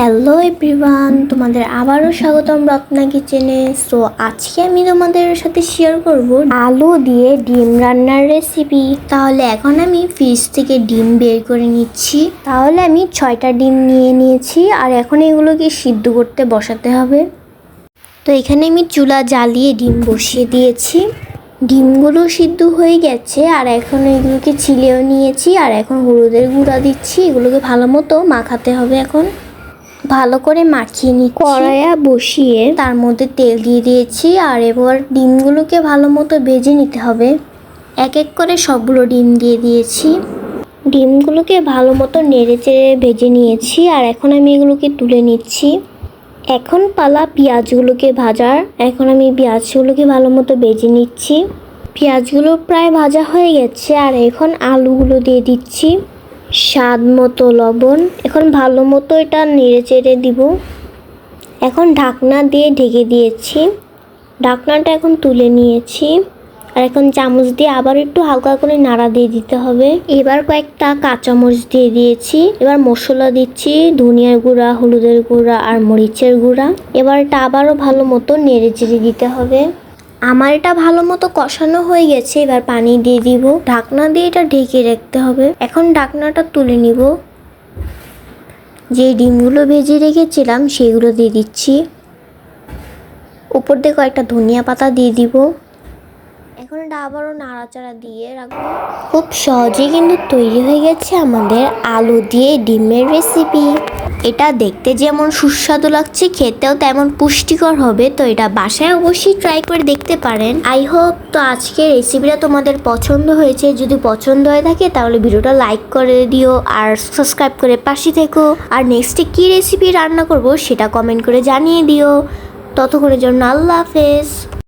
Hello everyone তোমাদের আবারও স্বাগতম রত্না কিচেনে সো আজকে আমি তোমাদের সাথে শেয়ার করব আলু দিয়ে ডিম রান্নার রেসিপি তাহলে এখন আমি ফ্রিজ থেকে ডিম বের করে নিচ্ছি। তাহলে আমি ছয়টা ডিম নিয়ে নিয়েছি, আর এখন এগুলোকে সিদ্ধ করতে বসাতে হবে। তো এখানে আমি চুলা জ্বালিয়ে ডিম বসিয়ে দিয়েছি। ডিমগুলো সিদ্ধ হয়ে গেছে, আর এখন এগুলোকে ছিলেও নিয়েছি, আর এখন হলুদের গুঁড়া দিচ্ছি। এগুলোকে ভালো মতো মাখাতে হবে এখন। ভালো করে মাখিয়ে নিচ্ছি। কড়াইয়া বসিয়ে তার মধ্যে তেল দিয়ে দিয়েছি আর এবার ডিমগুলোকে ভালো মতো ভেজে নিতে হবে। এক এক করে সবগুলো ডিম দিয়ে দিয়েছি। ডিমগুলোকে ভালো মতো নেড়ে চেড়ে ভেজে নিয়েছি আর এখন আমি এগুলোকে তুলে নিচ্ছি। এখন পালা পেঁয়াজগুলোকে ভাজার। এখন আমি পেঁয়াজগুলোকে ভালো মতো ভেজে নিচ্ছি। পেঁয়াজগুলো প্রায় ভাজা হয়ে গেছে আর এখন আলুগুলো দিয়ে দিচ্ছি। স্বাদ মতো লবণ। এখন ভালো মতো এটা নেড়ে চেড়ে দিব। এখন ঢাকনা দিয়ে ঢেকে দিয়েছি। ঢাকনাটা এখন তুলে নিয়েছি। আর এখন চামচ দিয়ে আবার একটু হালকা করে নাড়া দিয়ে দিতে হবে। এবার কয়েকটা কাঁচামরিচ দিয়ে দিয়েছি। এবার মশলা দিচ্ছি, ধনিয়ার গুঁড়া, হলুদের গুঁড়া আর মরিচের গুঁড়া। এবার এটা আবারও ভালো মতো নেড়ে চেড়ে দিতে হবে। আমার এটা ভালো মতো কষানো হয়ে গেছে, এবার পানি দিয়ে দিব। ঢাকনা দিয়ে এটা ঢেকে রাখতে হবে। এখন ঢাকনাটা তুলে নিব। যে ডিমগুলো ভেজে রেখেছিলাম, সেগুলো দিয়ে দিচ্ছি। উপর দিয়ে কয়েকটা ধনিয়া পাতা দিয়ে দিব। এখন এটা আবারও নাড়াচাড়া দিয়ে রাখব। খুব সহজেই কিন্তু তৈরি হয়ে গেছে আমাদের আলু দিয়ে ডিমের রেসিপি এটা দেখতে যেমন সুস্বাদু লাগছে, খেতেও তেমন পুষ্টিকর হবে। তো এটা বাসায় অবশ্যই ট্রাই করে দেখতে পারেন। আই হোপ তো আজকের রেসিপিটা তোমাদের পছন্দ হয়েছে। যদি পছন্দ হয়ে থাকে, তাহলে ভিডিওটা লাইক করে দিও আর সাবস্ক্রাইব করে পাশে থেকো। আর নেক্সটে কী রেসিপি রান্না করব, সেটা কমেন্ট করে জানিয়ে দিও। ততক্ষণের জন্য আল্লাহ হাফেজ।